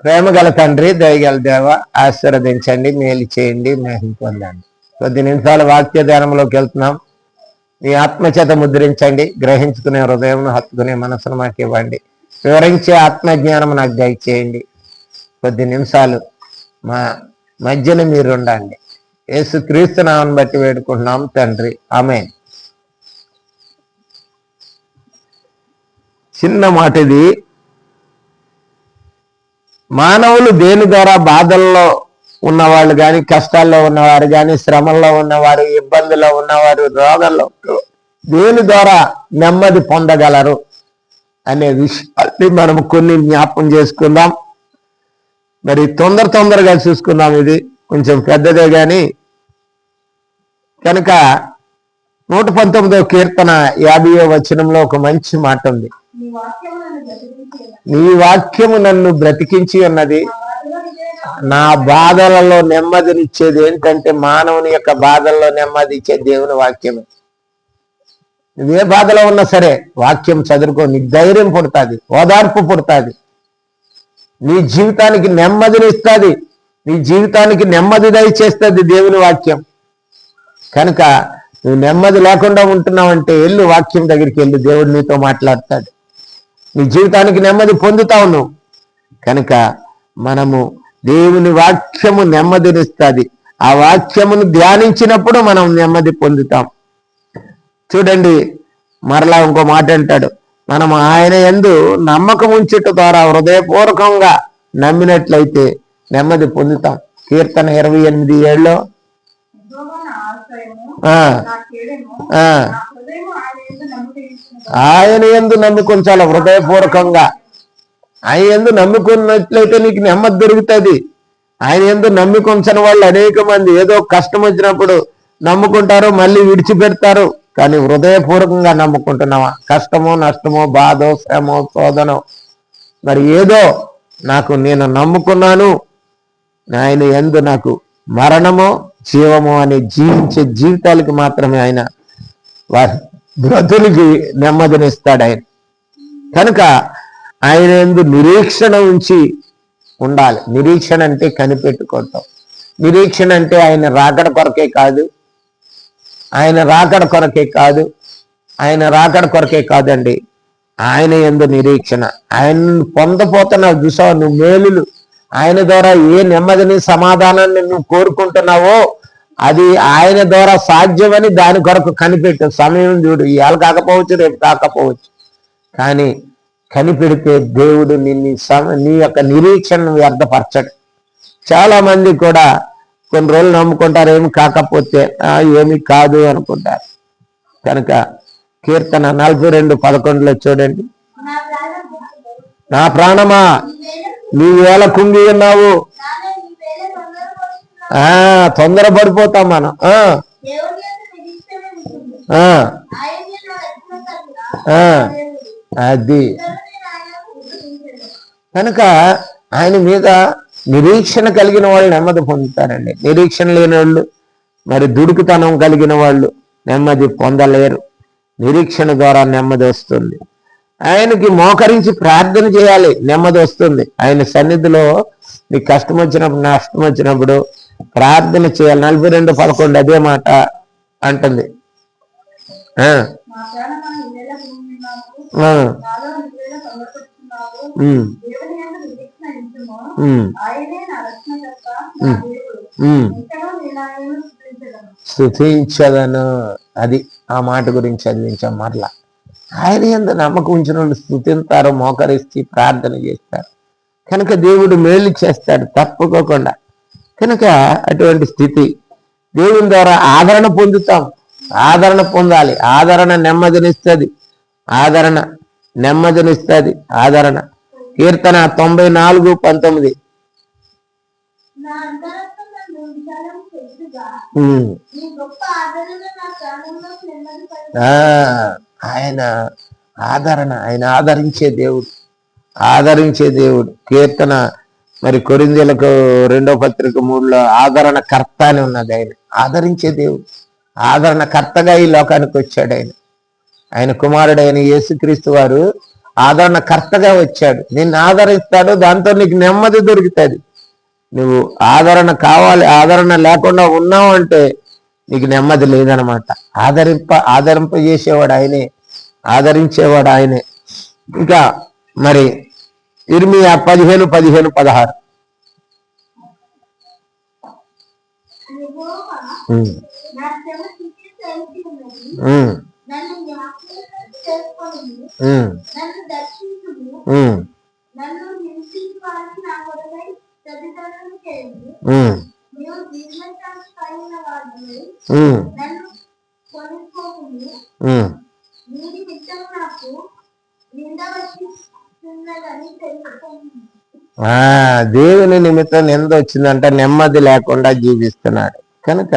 ప్రేమ గల తండ్రి దయగల దేవ ఆశీర్వదించండి మేలు చేయండి మేలు పొందండి. కొద్ది నిమిషాల వాక్య ధ్యానంలోకి వెళ్తున్నాం. మీ ఆత్మచేత ముద్రించండి గ్రహించుకునే హృదయం హత్తుకునే మనసును మాకు ఇవ్వండి. వివరించే ఆత్మజ్ఞానం నాకు దయచేయండి. కొద్ది నిమిషాలు మా మధ్యన మీరు ఉండండి. యేసు క్రీస్తు నామని బట్టి వేడుకుంటున్నాం తండ్రి. ఆమె చిన్న మాట ఇది మానవులు దేని ద్వారా బాధల్లో ఉన్నవాళ్ళు కానీ కష్టాల్లో ఉన్నవారు కానీ శ్రమల్లో ఉన్నవారు ఇబ్బందుల్లో ఉన్నవారు రోగంలో దేని ద్వారా నెమ్మది పొందగలరు అనే విషయాన్ని మనం కొన్ని జ్ఞాపం చేసుకుందాం. మరి తొందర తొందరగా చూసుకుందాం ఇది. కొంచెం పెద్దదే కానీ కనుక నూట పంతొమ్మిదో కీర్తన యాభయో వచనంలో ఒక మంచి మాట ఉంది. నీ వాక్యము నన్ను బ్రతికించి ఉన్నది. నా బాధలలో నెమ్మదినిచ్చేది ఏంటంటే మానవుని యొక్క బాధల్లో నెమ్మది ఇచ్చే దేవుని వాక్యమే. నువ్వే బాధలో ఉన్నా సరే వాక్యం చదువుకో నీకు ధైర్యం పుడుతుంది ఓదార్పు పుడుతుంది. నీ జీవితానికి నెమ్మదిని ఇస్తుంది నీ జీవితానికి నెమ్మది దయచేస్తుంది దేవుని వాక్యం. కనుక నువ్వు నెమ్మది లేకుండా ఉంటున్నావంటే వెళ్ళు వాక్యం దగ్గరికి వెళ్ళి దేవుడు నీతో మాట్లాడతాడు. నీ జీవితానికి నెమ్మది పొందుతావు నువ్వు కనుక మనము దేవుని వాక్యము నెమ్మదినిస్తుంది. ఆ వాక్యమును ధ్యానించినప్పుడు మనం నెమ్మది పొందుతాం. చూడండి మరలా ఇంకో మాట అంటాడు. మనం ఆయన ఎందు నమ్మకం ఉంచుట ద్వారా హృదయపూర్వకంగా నమ్మినట్లయితే నెమ్మది పొందుతాం. కీర్తన ఇరవై ఎనిమిది ఏళ్ళలో ఆయన ఎందు నమ్ముకుని చాలా ఎందు హృదయపూర్వకంగా. ఆయన ఎందు నమ్ముకున్నట్లయితే నీకు నెమ్మది దొరుకుతుంది. ఆయన ఎందు నమ్ముకుంచని వాళ్ళు అనేక మంది. ఏదో కష్టం వచ్చినప్పుడు నమ్ముకుంటారు మళ్ళీ విడిచిపెడతారు. కానీ హృదయపూర్వకంగా నమ్ముకుంటున్నావా? కష్టమో నష్టమో బాధో శ్రమో శోధనో. మరి ఏదో నాకు నేను నమ్ముకున్నాను. ఆయన ఎందు నాకు మరణమో జీవమో అని జీవించే జీవితాలకి మాత్రమే ఆయన వారి బ్రతులకి నెమ్మదినిస్తాడు ఆయన. కనుక ఆయన ఎందు నిరీక్షణ ఉంచి ఉండాలి. నిరీక్షణ అంటే కనిపెట్టుకోవటం. నిరీక్షణ అంటే ఆయన రాకడ కొరకే కాదు. ఆయన రాకడ కొరకే కాదు. ఆయన రాకడ కొరకే కాదండి. ఆయన ఎందు నిరీక్షణ. ఆయన పొందపోతున్నావు చూసావు? నువ్వు మేలులు. ఆయన ద్వారా ఏ నెమ్మదిని సమాధానాన్ని నువ్వు కోరుకుంటున్నావో అది ఆయన ద్వారా సాధ్యమని దాని కొరకు కనిపెట్టు సమయం చూడు ఇవాళ కాకపోవచ్చు రేపు కాకపోవచ్చు. కానీ కనిపెడితే దేవుడు నిన్ను సమ- నీ యొక్క నిరీక్షణను వ్యర్థపరచడు. చాలా మంది కూడా కొన్ని రోజులు నమ్ముకుంటారు ఏమి కాకపోతే ఏమి కాదు అనుకుంటారు. కనుక కీర్తన నలభై రెండు పదకొండులో చూడండి. నా ప్రాణమా? నీవేళ కుంగి ఉన్నావు. ఆ తొందర పడిపోతాం మనం అది. కనుక ఆయన మీద నిరీక్షణ కలిగిన వాళ్ళు నెమ్మది పొందుతారండి. నిరీక్షణ లేని వాళ్ళు మరి దుడుకుతనం కలిగిన వాళ్ళు నెమ్మది పొందలేరు. నిరీక్షణ ద్వారా నెమ్మది వస్తుంది. ఆయనకి మోకరించి ప్రార్థన చేయాలి నెమ్మది వస్తుంది. ఆయన సన్నిధిలో నీకు కష్టం వచ్చినప్పుడు నష్టం వచ్చినప్పుడు ప్రార్థన చేయాలి. నలభై రెండు పదకొండు అదే మాట అంటుంది. స్థుతించదను అది ఆ మాట గురించి చదివించాం మరలా. ఆయన ఎంత నమ్మకం ఉంచిన వాళ్ళు స్థుతింతారు మోకరిస్తే ప్రార్థన చేస్తారు. కనుక దేవుడు మేలు చేస్తాడు తప్పుకోకుండా. కనుక అటువంటి స్థితి దేవుని ద్వారా ఆదరణ పొందుతాం. ఆదరణ పొందాలి. ఆదరణ నెమ్మదినిస్తుంది. ఆదరణ నెమ్మదినిస్తుంది. ఆదరణ. కీర్తన తొంభై నాలుగు పంతొమ్మిది. ఆయన ఆదరణ. ఆయన ఆదరించే దేవుడు. ఆదరించే దేవుడు. కీర్తన మరి కొరిందీలకు రెండో పత్రిక మూడులో ఆదరణ కర్త అని ఉన్నది ఆయన. ఆదరించే దేవుడు. ఆదరణ కర్తగా ఈ లోకానికి వచ్చాడు ఆయన. ఆయన కుమారుడైన యేసుక్రీస్తు వారు ఆదరణకర్తగా వచ్చాడు. నిన్ను ఆదరిస్తాడు దాంతో నీకు నెమ్మది దొరుకుతుంది. నువ్వు ఆదరణ కావాలి ఆదరణ లేకుండా ఉన్నావు అంటే నీకు నెమ్మది లేదనమాట. ఆదరింప ఆదరింపజేసేవాడు ఆయనే. ఆదరించేవాడు ఆయనే. ఇంకా మరి ఇర్మియా పదిహేను పదిహేను పదహారు. నన్ను ఆ దేవుని నిమిత్తం నింద వచ్చిందంటే నెమ్మది లేకుండా జీవిస్తున్నాడు. కనుక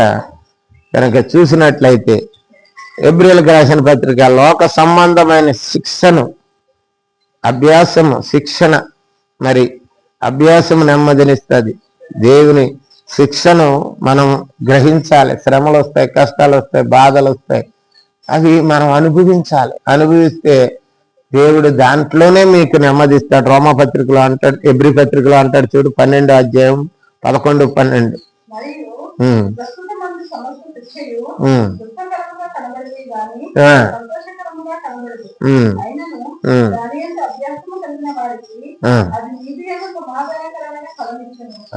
కనుక చూసినట్లయితే ఏప్రిల్కి రాసిన పత్రిక లోక సంబంధమైన శిక్షను అభ్యాసము శిక్షణ మరి అభ్యాసం నెమ్మదినిస్తుంది. దేవుని శిక్షను మనం గ్రహించాలి. శ్రమలు వస్తాయి కష్టాలు వస్తాయి బాధలు వస్తాయి అవి మనం అనుభవించాలి. అనుభవిస్తే దేవుడు దాంట్లోనే మీకు నెమ్మదిస్తాడు. రోమపత్రికలో అంటాడు ఎబ్రి పత్రికలో అంటాడు చూడు పన్నెండు అధ్యాయం పదకొండు పన్నెండు.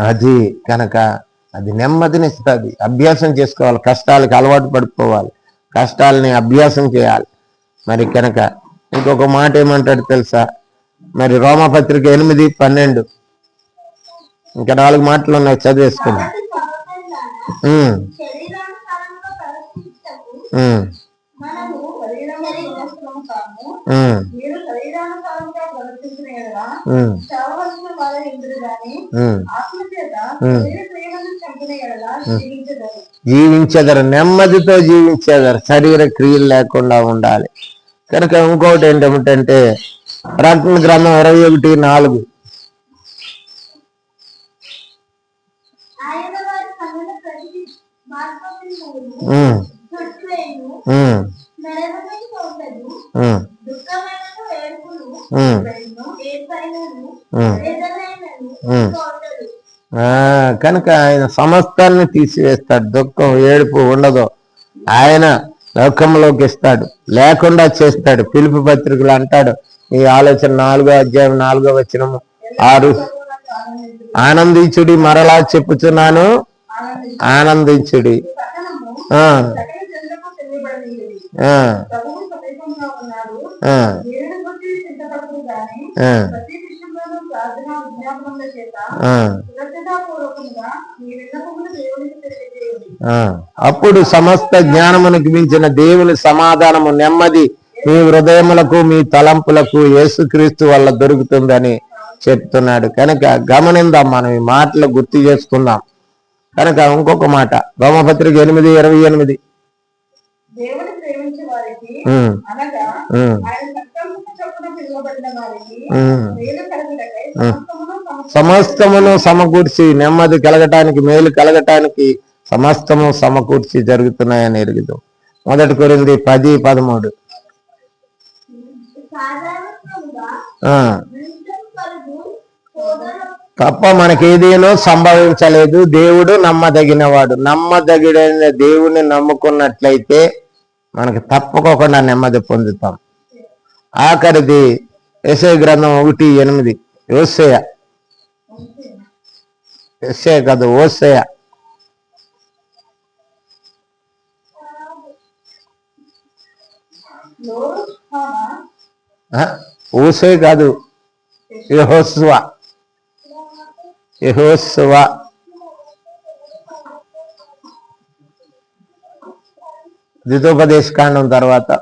అది కనుక అది నెమ్మదినిస్తుంది. అభ్యాసం చేసుకోవాలి. కష్టాలకి అలవాటు పడిపోవాలి. కష్టాలని అభ్యాసం చేయాలి. మరి కనుక ఇంకొక మాట ఏమంటాడు తెలుసా? మరి రోమపత్రిక ఎనిమిది పన్నెండు. ఇంకా నాలుగు మాటలు ఉన్నాయి చదివేసుకున్నా జీవించేదారు నెమ్మదితో జీవించేదారు శరీర క్రియలు లేకుండా ఉండాలి. కనుక ఇంకొకటి ఏంటంటే ప్రకటన గ్రంథం ఇరవై ఒకటి నాలుగు. కనుక ఆయన సమస్తాన్ని తీసివేస్తాడు. దుఃఖం ఏడుపు ఉండదు. ఆయన లోకంలోకి ఇస్తాడు లేకుండా చేస్తాడు. పిలుపు పత్రికలు అంటాడు. ఈ ఆలోచన నాలుగో అధ్యాయం నాలుగో వచనము. ఆరు. ఆనందించుడి మరలా చెప్పుచున్నాను. ఆనందించుడి. అప్పుడు సమస్త జ్ఞానమునికి మించిన దేవుని సమాధానము నెమ్మది మీ హృదయములకు మీ తలంపులకు యేసుక్రీస్తు వల్ల దొరుకుతుందని చెప్తున్నాడు. కనుక గమనిందాం మనం ఈ మాటలు గుర్తు చేసుకుందాం. కనుక ఇంకొక మాట రోమపత్రిక ఎనిమిది ఇరవై ఎనిమిది. దేవుని ప్రేమించే వారికి ఉమ్, అనగా ఉమ్, ఆయన సంకల్ప చొప్పున పిలువబడిన వారికి ఉమ్. మేలు కలుగుటకై సమస్తమును సమకూర్చి. నెమ్మది కలగటానికి మేలు కలగటానికి సమస్తము సమకూర్చి జరుగుతున్నాయని ఎరుగుదు. మొదటి కొరింది పది పదమూడు. తప్ప మనకేదేనో సంభవించలేదు. దేవుడు నమ్మదగినవాడు. నమ్మదగిన దేవుని నమ్ముకున్నట్లయితే మనకి తప్పకోకుండా నెమ్మది పొందుతాం. ఆఖరిది ఎస్ఐ గ్రంథం ఒకటి ఎనిమిది ఓసేయ ఎస్ఐ కాదు ఓసేయ. ఊసే కాదు యహోస్వ. యహోస్వ ద్వితోపదేశ కాండం తర్వాత ఆయన ధర్మశాస్త్ర గ్రంథములు బోధిస్తూ పట్టించుకోకూడదు ఆ, దానిలో రాయబడిన వాటన్నిటి ప్రకారము చేయటకు ఆ, జాగ్రత్త పడినట్లు ఆ, దివారాత్రము దాన్ని ధ్యానించిన ఎడల ఆ, మీ మార్గమును పరిశీలన చేసుకుని ఆ, చక్కగా ప్రవర్తించడం ఆ, నేను మీకు ఆజ్ఞ ఇచ్చి ఉన్నాను కదా ఆ. నిద్రము కలిగి కాండం తర్వాత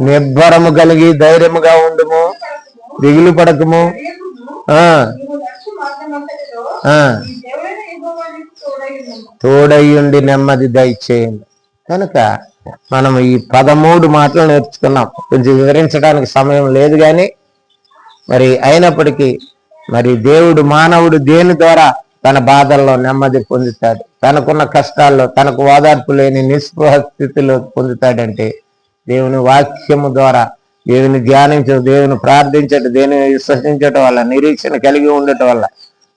నిబ్బరము కలిగి ధైర్యముగా ఉండుము. దిగులు పడకము. ఆ, తోడయ్యుండి నెమ్మది దయచేయండి. కనుక మనం ఈ పదమూడు మాటలు నేర్చుకున్నాం. కొంచెం వివరించడానికి సమయం లేదు కానీ మరి అయినప్పటికీ మరి దేవుడు మానవుడు దేని ద్వారా తన బాధల్లో నెమ్మది పొందుతాడు? తనకున్న కష్టాల్లో తనకు ఓదార్పు లేని నిస్పృహ స్థితిలో పొందుతాడంటే దేవుని వాక్యము ద్వారా దేవుని ధ్యానించడం దేవుని ప్రార్థించడం దేవుని విశ్వసించటం వల్ల నిరీక్షణ కలిగి ఉండటం వల్ల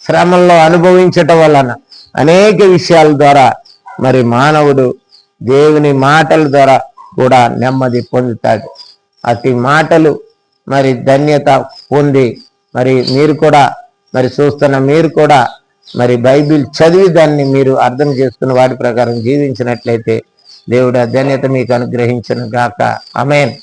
శ్రమంలో అనుభవించటం వలన అనేక విషయాల ద్వారా మరి మానవుడు దేవుని మాటల ద్వారా కూడా నెమ్మది పొందుతాడు. అతి మాటలు మరి ధన్యత పొంది మరి మీరు కూడా మరి చూస్తున్న మీరు కూడా మరి బైబిల్ చదివి దాన్ని మీరు అర్థం చేసుకున్న వాటి ప్రకారం జీవించినట్లయితే దేవుడు ఆ ధన్యత మీకు అనుగ్రహించను గాక. అమేన్